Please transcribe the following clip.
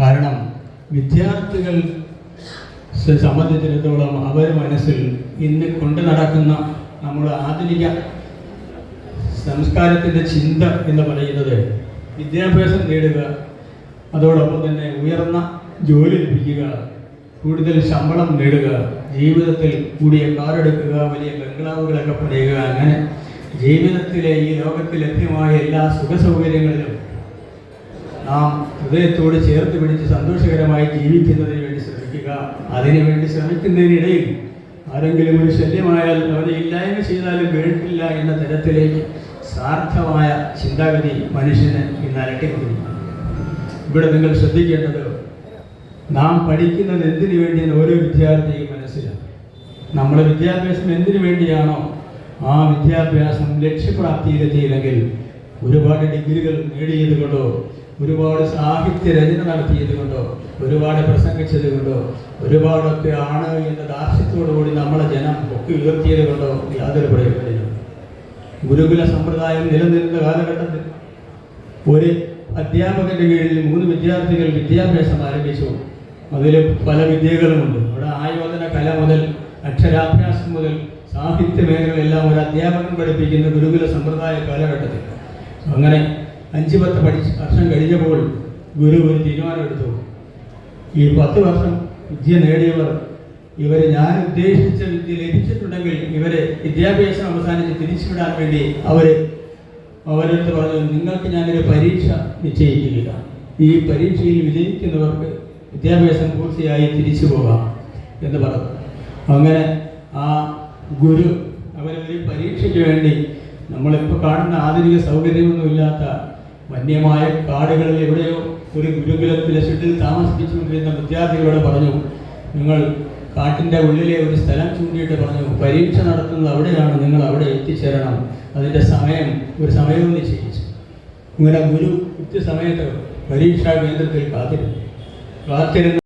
കാരണം വിദ്യാർത്ഥികൾ സംബന്ധിച്ചിടത്തോളം അവർ മനസ്സിൽ ഇന്ന് കൊണ്ടു നടക്കുന്ന നമ്മുടെ ആധുനിക സംസ്കാരത്തിന്റെ ചിന്ത എന്ന് പറയുന്നത് വിദ്യാഭ്യാസം നേടുക അതോടൊപ്പം തന്നെ ഉയർന്ന ജോലി ലഭിക്കുക കൂടുതൽ ശമ്പളം നേടുക ജീവിതത്തിൽ കൂടിയ കാറെടുക്കുക വലിയ ബംഗ്ലാവുകളൊക്കെ പണിയുക അങ്ങനെ ജീവിതത്തിലെ ഈ ലോകത്തിൽ ലഭ്യമായ എല്ലാ സുഖ സൗകര്യങ്ങളിലും നാം ഹൃദയത്തോട് ചേർത്ത് പിടിച്ച് സന്തോഷകരമായി ജീവിക്കുന്നതിന് വേണ്ടി ശ്രമിക്കുക. അതിനു വേണ്ടി ശ്രമിക്കുന്നതിനിടയിൽ ആരെങ്കിലും ഒരു ശല്യമായാൽ അവനെ ഇല്ലായ്മ ചെയ്താലും വേണ്ടില്ല എന്ന തരത്തിലേക്ക് സാർത്ഥമായ ചിന്താഗതി മനുഷ്യന് ഇന്ന് അലട്ടിക്കൊണ്ടിരിക്കുന്നു. ഇവിടെ നിങ്ങൾ ശ്രദ്ധിക്കേണ്ടത് നാം പഠിക്കുന്നത് എന്തിനു വേണ്ടിയെന്ന് ഓരോ വിദ്യാർത്ഥിയും മനസ്സിലാക്കും. നമ്മുടെ വിദ്യാഭ്യാസം എന്തിനു വേണ്ടിയാണോ ആ വിദ്യാഭ്യാസം ലക്ഷ്യപ്രാപ്തിയിലെത്തിയില്ലെങ്കിൽ ഒരുപാട് ഡിഗ്രികൾ നേടിയത് കൊണ്ടോ ഒരുപാട് സാഹിത്യ രചന നടത്തിയത് കൊണ്ടോ ഒരുപാട് പ്രസംഗിച്ചത് കൊണ്ടോ ഒരുപാടൊക്കെ ആണ് എന്ന ദാർഷ്ട്യത്തോടു കൂടി നമ്മളെ ജനം ഒക്കെ ഉയർത്തിയത് കൊണ്ടോ യാതൊരു പ്രയോജനമില്ല ഗുരുകുല സമ്പ്രദായം നിലനിന്ന കാലഘട്ടത്തിൽ ഒരു അധ്യാപകന്റെ കീഴിൽ മൂന്ന് വിദ്യാർത്ഥികൾ വിദ്യാഭ്യാസം ആരംഭിച്ചു. അതിൽ പല വിദ്യകളുമുണ്ട്. അവിടെ ആയോധന കല മുതൽ അക്ഷരാഭ്യാസം മുതൽ സാഹിത്യ മേഖലകളെല്ലാം ഒരു അധ്യാപകൻ പഠിപ്പിക്കുന്ന ഗുരുകുല സമ്പ്രദായ കാലഘട്ടത്തിൽ. അങ്ങനെ അഞ്ച് പത്ത് പഠിച്ച് വർഷം കഴിഞ്ഞപ്പോൾ ഗുരു ഒരു തീരുമാനമെടുത്തു. ഈ പത്ത് വർഷം വിദ്യ നേടിയവർ ഇവരെ ഞാൻ ഉദ്ദേശിച്ച വിദ്യ ലഭിച്ചിട്ടുണ്ടെങ്കിൽ ഇവരെ വിദ്യാഭ്യാസം അവസാനിച്ച് തിരിച്ചുവിടാൻ വേണ്ടി അവരെ അവരെടുത്ത് പറഞ്ഞു നിങ്ങൾക്ക് ഞാനൊരു പരീക്ഷ നിശ്ചയിക്കുക ഈ പരീക്ഷയിൽ വിജയിക്കുന്നവർക്ക് വിദ്യാഭ്യാസം പൂർത്തിയായി തിരിച്ചു പോകാം എന്ന് പറഞ്ഞു. അങ്ങനെ ആ ഗുരു അവരൊരു പരീക്ഷയ്ക്ക് വേണ്ടി നമ്മളിപ്പോൾ കാണുന്ന ആധുനിക സൗകര്യമൊന്നുമില്ലാത്ത വന്യമായ കാടുകളിൽ എവിടെയോ ഒരു ഗുരുകുലത്തിലെ ഷെഡിൽ താമസിപ്പിച്ചുകൊണ്ടിരുന്ന വിദ്യാർത്ഥികളോട് പറഞ്ഞു നിങ്ങൾ കാട്ടിന്റെ ഉള്ളിലെ ഒരു സ്ഥലം ചൂണ്ടിയിട്ട് പറഞ്ഞു പരീക്ഷ നടത്തുന്നത് അവിടെയാണ് നിങ്ങൾ അവിടെ എത്തിച്ചേരണം. അതിന്റെ സമയം ഒരു സമയവും നിശ്ചയിച്ചു. ഇങ്ങനെ ഗുരു കൃത്യസമയത്ത് പരീക്ഷാ കേന്ദ്രത്തിൽ കാത്തിരുന്നു. കാത്തിരുന്ന്